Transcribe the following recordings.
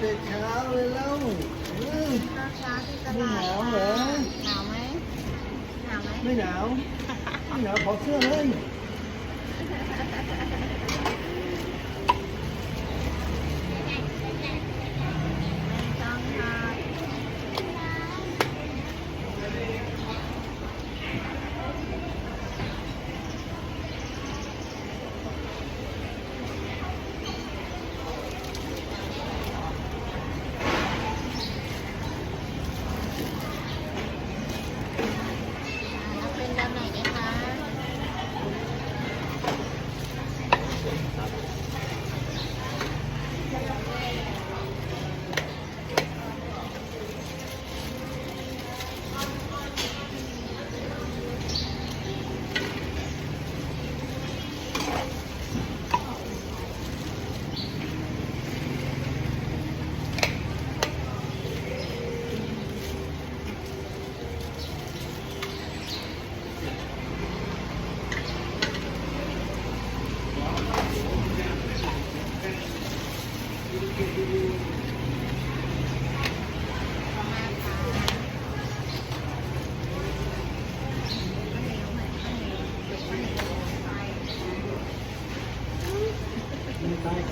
เด็กเช้าเลยแล้วเช้าเช้าที่ตไม่ลาดหนาวเหรอ หนาวไหมหนาวไหมไม่หนาว ไม่หนาวขอเสื้อเลย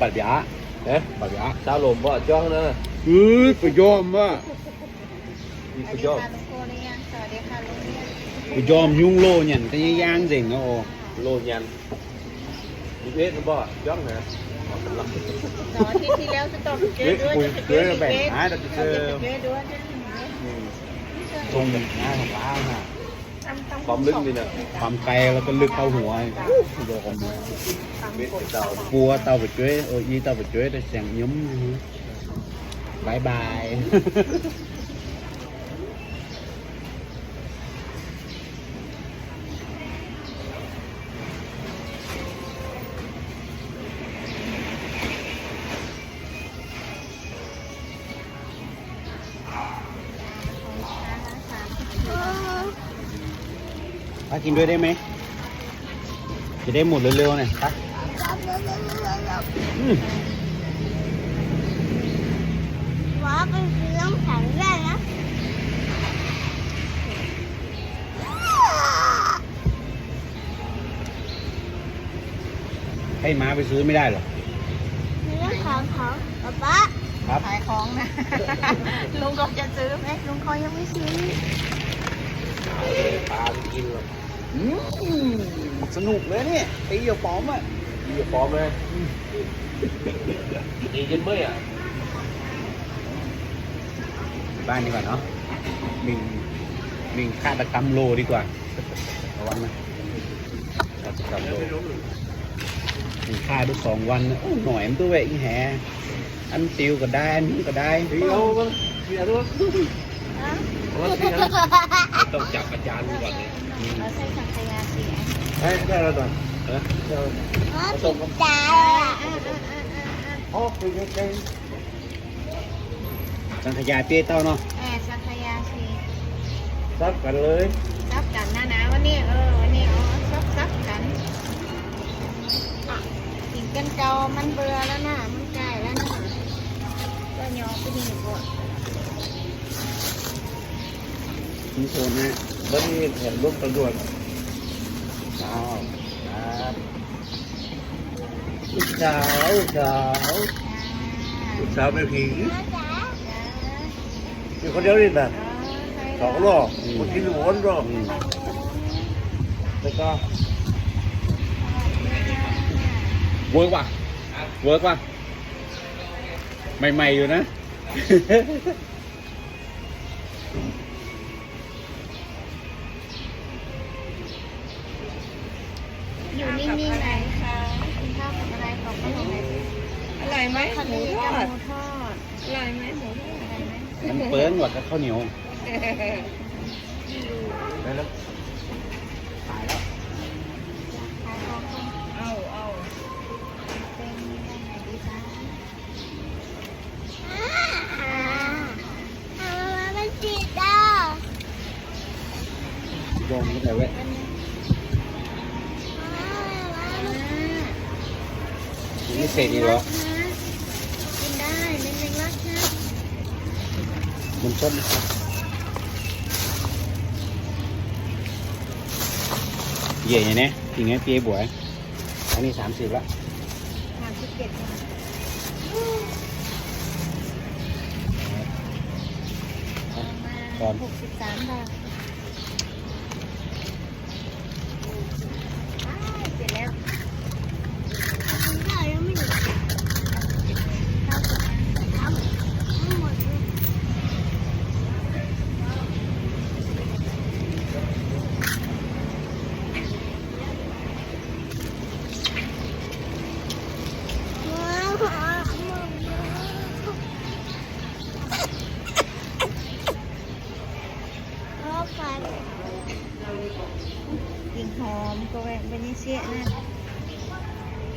บัตรยาเอ๊ะบัตรยา sao lùm vợ cho nữa เฮ้ยไปยอมว่ะ đi สวัส phải ดี cho ค่ะลุงโกหรือยังสวัสดีค่ะลุงเนี่ยไปยอมยุ่งโลเนี่ยแต่ยังย่างเจ๋งนะโอ lô nhanh đi biết nó vợ cho nè สองอาทิตย์ที่แล้วจะต้องเกเฮ้ยด้วยคุยจะเกยแบ่งหาแต่จะเจอเกด้วยตรงหน้าของร้านน่ะ bấm lưng đi nè ความไกลแล้วก็ลึกเข้าหัวโดนมา biết cái tàu กลัวเตาไปช่วยเอออีเตาไปช่วยแต่เสียงยุ้มบายบาย กินด้วยได้ไหม จะได้หมดเร็วๆหน่อยไปอืมว้าเป็นเรื่องแข็งแรงนะให้ม้าไปซื้อไม่ได้เหรอเรื่องของของป๊าป๊าครับขายของนะ ลุงก็จะซื้อไหมลุงเขายังไม่ซื้อ pha đi kim rồi อื มสนุกเลยเนี่ยตีกับป๋อมอะ đi vào bom đây đi trên mới à บ้านดีกว่าเนาะมิงมิงฆาตกรรมโลดีกว่าระวังนะฆาตกรรมโลถึงค่าดูสองวันนะโอ้หน่อยมันตัวเวกแหอันติวก็ได้อันนี้ก็ได้เดี๋ยวมันเสียด้ว ยฮะมันเสียต้องจับอาจารย์ก่อนเลยเราใช้สังขยาเสียให้ได้แล้วก่อนเออเดี๋ยวอ๋อปิดตาอะออกไปไกลสังขยาเปี้ยเต้าเนาะแอบสังขยาเสียซับกันเลยซับกันนะนะวันนี้เออวันนี้อ๋อซับซับกันกินกันเกามันเบื่อแล้วนะมันใกล้แล้วนะก็ยอมไปดีกว่า มีโซนนะบัดนี้เห็นรถตำรวจอ้าวครับลูกสาวลูกสาวลูกสาวเป็นผีมีคนเดียวนี่นะสองรอบคนที่หนึ่งวนรอบแล้วก็เวิร์กป่ะเวิร์กป่ะใหม่ๆอยู่นะ ร่อยไหมหมูทอดหมูทอดอร่อยไหมหมูทอดอร่อยไหมมันเปิ้งกว่ากับข้าวเหนียวไปแล้วตายแล้ว เอาเอาเป็นยังไงดีจ๊ะอ่าอ่ามันติดอะยอมก็แต่เว้ยอ่าไม่เสร็จอีกเหรอ กินได้เล็กๆรักนะ มันต้นเย่อย่างนี้จริงไงพี่บวยอันนี้สามสิบละสามสิบเจ็ดก่อนหกสิบสามบาทอ้ายเสร็จแล้ว ข้าวยังไม่หมดข้าวไม่หมดเลย กลิ่นหอมก็แห วกเบนิเซียนะเนี่ย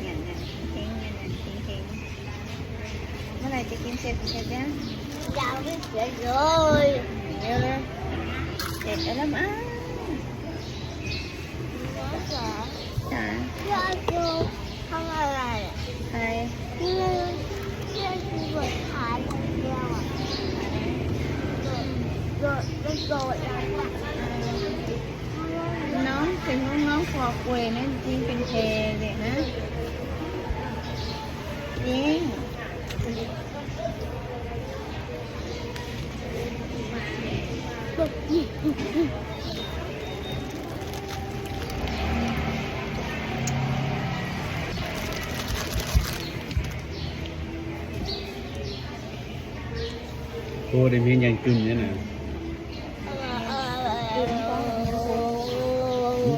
เนี่ยเฮงเนี่ย โดดโดดโดดแล้วอะน้องถึงน้องๆฟอกเวนะจริงเป็นเทเด็กนะจริงโอ้เดมเห็นยังจุนเนี่ยนะ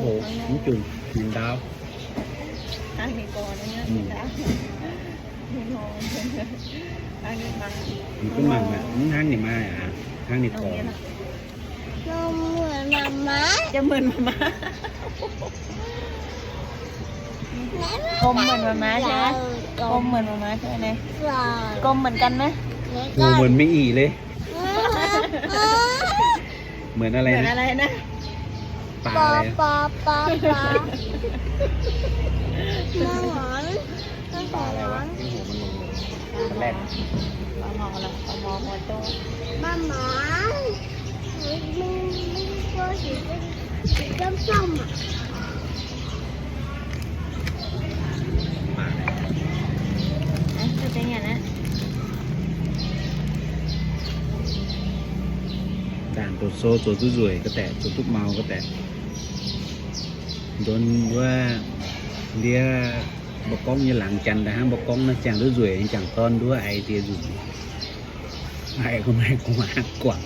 โอ้โหมันจุนหนึ่งดาวทางนี้ก่อนนะเนี่ยอืมนะไม่นอนทางนี้มามันก็มันแบบมันห้างนี่มาอะห้างนี่ตรพงอนี้นะเหมือนมาม่าจะเหมือนมาม่ากลมเหมือนมาม่าใช่ไหมกลมเหมือนมาม่าใช่ไหมกลมเหมือนกันไหมโอ้เหมือนไม่อีเลย เหมือนอะไรเหมือนอะไรนะ ปลาปลาอะไรปลาปลาปลาน้องหอนน้องหปลาออะไรวะนที่หัวมันลงเลยมันแรกปลาหมอละปลาหมอหัวโตมาหมามันมันตัวสีสีส้มๆอะปลาอะไรนะจะเป็นอย่างนั้นด่านตัวโซ่ตัวตุ้ยรวยก็แต่ตัวทุกเมาก็แต่โดนว่าเรียบกล้อง như làng chành đã bọc con nó chàng đứa ruồi chẳng con đứa ai thì rủi ai không ai cũng ăn quẳng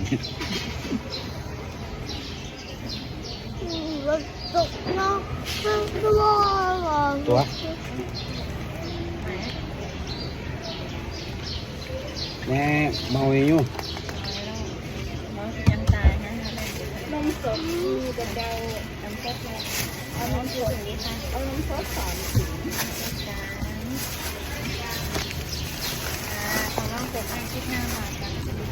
ว่าตกน้องตัว ตัว แม่เมาอยู่ น้องยังตายนะน มสดมีกระเดาน้ำสดเลยเอานมสดนี้ค่ะเอานมสดสอนถึงจานของน้องเป็ดให้คิดห้าบาทกันสิบห้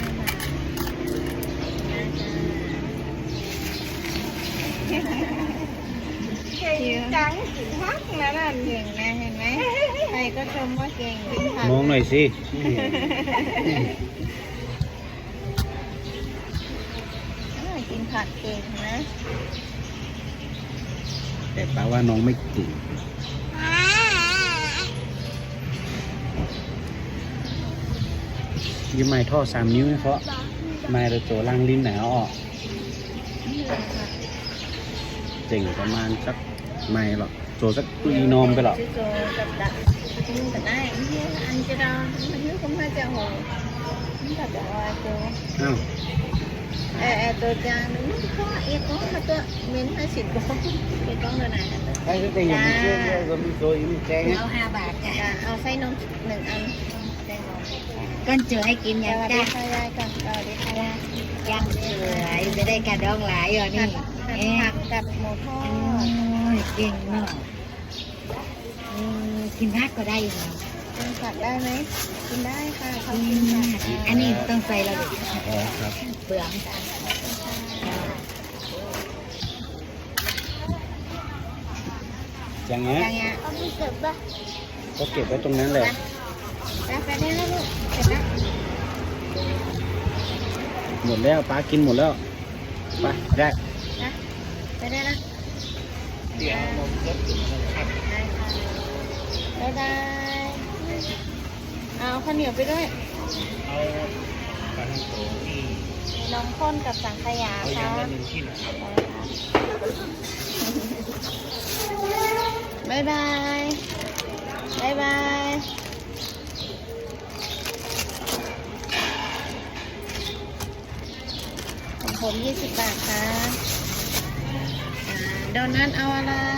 าบาทเก่งจังกินพักแล้วนั่นเก่งนะเห็นไหม รก็ชมว่าเก่งกินผักมองหน่อยสิเออกินผักเก่งนะแต่ป้าว่าน้องไม่เก่งยิ้มไม้ท่อสามนิ้วเพราะไม้เราโจล่างลิ้นหนาวออกนี่แหละค่ะเจ๋งประมาณสักไม่หรอก โจสักตุยนอมไปหรอกชื่อโจกับดักมึงกับได้เฮียอันจะดอนมันนึกว่าจะโหมึงกับดักว่าโจอ้าวเออเออตัวจางนึงก็เอียก็มาตัวเม้นห้าสิบก็เอียก็เงินไหนใครก็เก่งอย่างนี้เชื่อก็มีโจยมีแจงเอาห้าบาทจ้ะเอาไส้นมหนึ่งอันแตงโมก้อนเจอให้กินสยังวัสดีจ้าค่ะยายก่อนสวัสดีค่ะยายยังเฉยไม่ได้กระดองหลายอะผันี่ดผัดเอ๊ะผักกับหมูทอโอ้ดย เก่งเนาะเออกินผักก็ได้อยู่เนาะกินผักได้ไหมกินได้ค่ะเขาอืกินมผักอันนี้ต้องใส่เราเลยอ๋อครับเปลืองอย่างเงี้ยอย่างเงี้ยเอาไปเก็บบ้าก็เก็บไว้ตรงนั้นเลยแล้วไปได้แล้วลูกเสร็จแล้วหมดแล้วป้ากินหมดแล้วไปได้นะไปได้แล้ว เดี๋ยวนมสดถึงนะครับได้ค่ะบ๊ายบายเอาข้าวเหนียวไปด้วย เอาปลาท่องโกที่นมข้นกับสังขยาเอาค่ะยำละหนึ่งที่นะครับบ๊ายบายบ๊ายบายของผมยี่สิบบาทค่ะอ่า โดนัทเอาอะไร